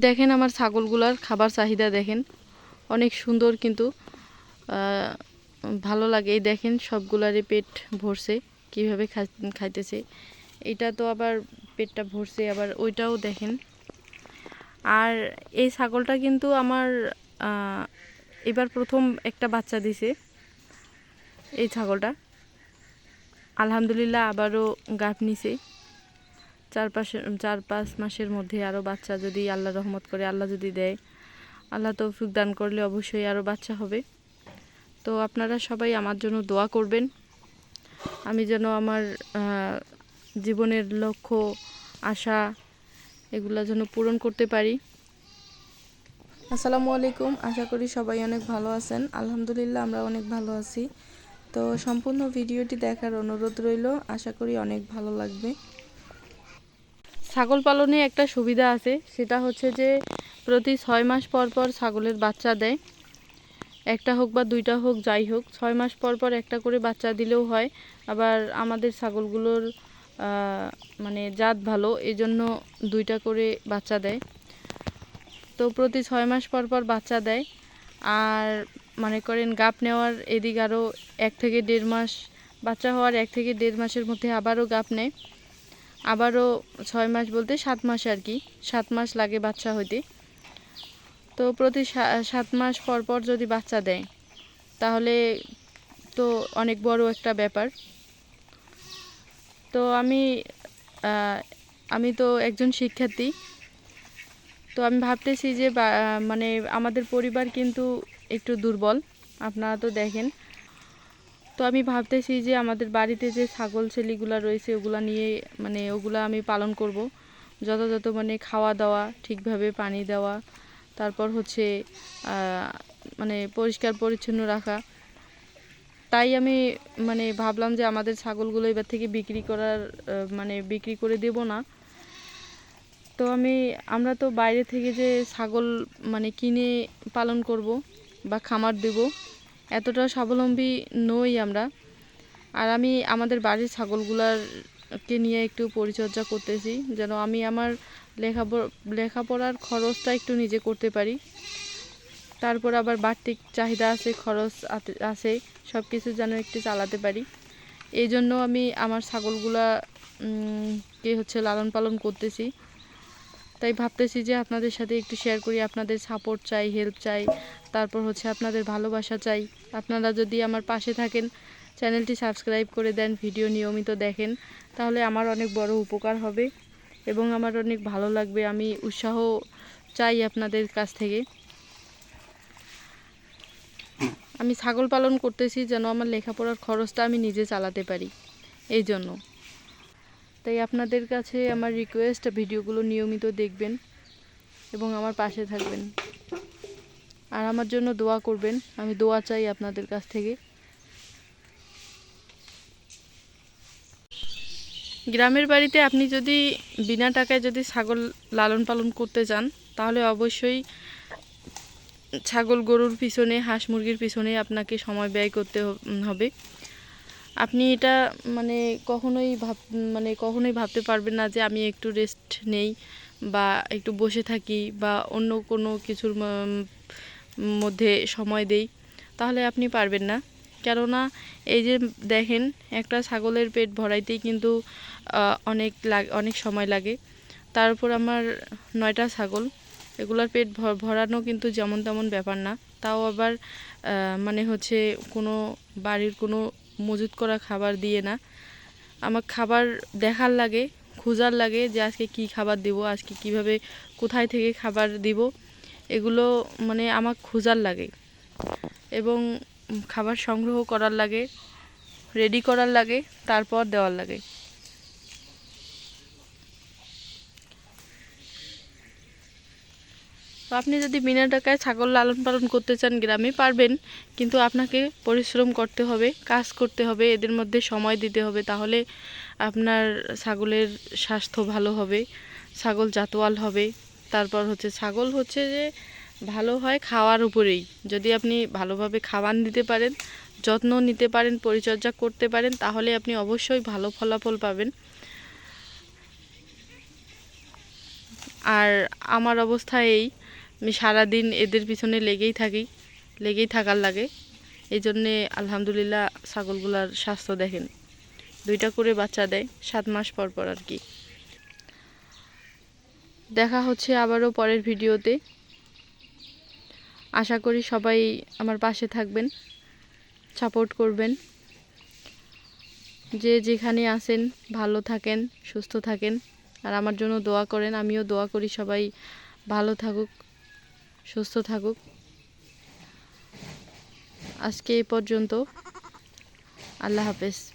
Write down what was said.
দেখেন আমার ছাগলগুলার খাবার চাহিদা দেখেন। অনেক সুন্দর কিন্তু ভালো লাগে। এই দেখেন সবগুলারই পেট ভরছে, কীভাবে খাইতেছে। এটা তো আবার পেটটা ভরছে, আবার ওইটাও দেখেন। আর এই ছাগলটা কিন্তু আমার এবার প্রথম একটা বাচ্চা দিছে, এই ছাগলটা। আলহামদুলিল্লাহ আবারও গাভ নিছে। চার পাশে চার পাঁচ মাসের মধ্যে আরও বাচ্চা যদি আল্লাহ রহমত করে, আল্লাহ যদি দেয়, আল্লাহ তৌফিক দান করলে অবশ্যই আরও বাচ্চা হবে। তো আপনারা সবাই আমার জন্য দোয়া করবেন। আমি যেন আমার জীবনের লক্ষ্য, আশা এগুলা যেন পূরণ করতে পারি। আসসালামু আলাইকুম। আশা করি সবাই অনেক ভালো আছেন। আলহামদুলিল্লাহ আমরা অনেক ভালো আছি। তো সম্পূর্ণ ভিডিওটি দেখার অনুরোধ রইল। আশা করি অনেক ভালো লাগবে। ছাগল পালনে একটা সুবিধা আছে, সেটা হচ্ছে যে প্রতি ছয় মাস পর পর ছাগলের বাচ্চা দেয়। একটা হোক বা দুইটা হোক, যাই হোক, ছয় মাস পর পর একটা করে বাচ্চা দিলেও হয়। আবার আমাদের ছাগলগুলোর মানে জাত ভালো এই জন্য দুইটা করে বাচ্চা দেয়। তো প্রতি ছয় মাস পর পর বাচ্চা দেয়। আর মনে করেন গাপ নেওয়ার এদিক আরও এক থেকে দেড় মাস, বাচ্চা হওয়ার এক থেকে দেড় মাসের মধ্যে আবারও গাপ নেয়। আবারও ছয় মাস বলতে সাত মাস আর কি। সাত মাস লাগে বাচ্চা হইতে। তো প্রতি সাত মাস পর পর যদি বাচ্চা দেয়, তাহলে তো অনেক বড় একটা ব্যাপার। তো আমি আমি তো একজন শিক্ষার্থী। তো আমি ভাবতেছি যে মানে আমাদের পরিবার কিন্তু একটু দুর্বল। আপনারা তো দেখেন। তো আমি ভাবতেছি যে আমাদের বাড়িতে যে ছাগল ছেলিগুলা রয়েছে, ওগুলো নিয়ে মানে ওগুলো আমি পালন করব। যথাযথ মানে খাওয়া দাওয়া, ঠিকভাবে পানি দেওয়া, তারপর হচ্ছে মানে পরিষ্কার পরিচ্ছন্ন রাখা। তাই আমি মানে ভাবলাম যে আমাদের ছাগলগুলো এবার থেকে বিক্রি করার মানে বিক্রি করে দেব না। তো আমি, আমরা তো বাইরে থেকে যে ছাগল মানে কিনে পালন করব বা খামার দেব এতটা স্বাবলম্বী নই আমরা। আর আমি আমাদের বাড়ির ছাগলগুলার কে নিয়ে একটু পরিচর্যা করতেছি, যেন আমি আমার লেখাপড়া, লেখাপড়ার খরচটা একটু নিজে করতে পারি। তারপর আবার বাড়তি চাহিদা আছে, খরচ আছে সব কিছু যেন একটু চালাতে পারি। এই জন্য আমি আমার ছাগলগুলা কে হচ্ছে লালন পালন করতেছি। তাই ভাবতেছি যে আপনাদের সাথে একটু শেয়ার করি, আপনাদের সাপোর্ট চাই হেল্প চাই। তারপর হচ্ছে আপনাদের ভালোবাসা চাই। আপনারা যদি আমার পাশে থাকেন, চ্যানেলটি সাবস্ক্রাইব করে দেন, ভিডিও নিয়মিত দেখেন, তাহলে আমার অনেক বড় উপকার হবে এবং আমার অনেক ভালো লাগবে। আমি উৎসাহ চাই আপনাদের কাছ থেকে। আমি ছাগল পালন করতেছি যেন আমার লেখাপড়ার খরচটা আমি নিজে চালাতে পারি, এই জন্য। তাই আপনাদের কাছে আমার রিকোয়েস্ট ভিডিওগুলো নিয়মিত দেখবেন এবং আমার পাশে থাকবেন। আর আমার জন্য দোয়া করবেন। আমি দোয়া চাই আপনাদের কাছ থেকে। গ্রামের বাড়িতে আপনি যদি বিনা টাকায় যদি ছাগল লালন পালন করতে চান তাহলে অবশ্যই ছাগল গরুর পিছনে, হাঁস মুরগির পিছনে আপনাকে সময় ব্যয় করতে হবে। আপনি এটা মানে কখনোই ভাব মানে কখনোই ভাবতে পারবেন না যে আমি একটু রেস্ট নেই বা একটু বসে থাকি বা অন্য কোনো কিছুর মধ্যে সময় দেই, তাহলে আপনি পারবেন না। কেননা এই যে দেখেন, একটা ছাগলের পেট ভরাইতেই কিন্তু অনেক লাগ, অনেক সময় লাগে। তার উপর আমার নয়টা ছাগল, এগুলোর পেট ভরানো কিন্তু যেমন তেমন ব্যাপার না। তাও আবার মানে হচ্ছে কোনো বাড়ির কোনো মজুত করা খাবার দিয়ে না। আমার খাবার দেখার লাগে, খোঁজার লাগে যে আজকে কি খাবার দিব, আজকে কীভাবে কোথায় থেকে খাবার দিব। এগুলো মানে আমার খোঁজার লাগে এবং খাবার সংগ্রহ করার লাগে রেডি করার লাগে, তারপর দেওয়ার লাগে। তো আপনি যদি বিনা টাকায় ছাগল লালন পালন করতে চান গ্রামে, পারবেন, কিন্তু আপনাকে পরিশ্রম করতে হবে, কাজ করতে হবে, এদের মধ্যে সময় দিতে হবে, তাহলে আপনার ছাগলের স্বাস্থ্য ভালো হবে, ছাগল জাতোয়াল হবে। তারপর হচ্ছে ছাগল হচ্ছে যে ভালো হয় খাওয়ার উপরেই। যদি আপনি ভালোভাবে খাবার দিতে পারেন, যত্ন নিতে পারেন, পরিচর্যা করতে পারেন, তাহলে আপনি অবশ্যই ভালো ফলাফল পাবেন। আর আমার অবস্থা এই, আমি সারাদিন এদের পিছনে লেগেই থাকি, লেগেই থাকার লাগে। এই জন্যে আলহামদুলিল্লাহ ছাগলগুলার স্বাস্থ্য দেখেন। দুইটা করে বাচ্চা দেয়, সাত মাস পর পর আর কি। দেখা হচ্ছে আবারও পরের ভিডিওতে। আশা করি সবাই আমার পাশে থাকবেন, সাপোর্ট করবেন। যে যেখানে আছেন, ভালো থাকেন, সুস্থ থাকেন। আর আমার জন্য দোয়া করেন, আমিও দোয়া করি সবাই ভালো থাকুক, সুস্থ থাকুক। আজকে এই পর্যন্ত। আল্লাহ হাফেজ।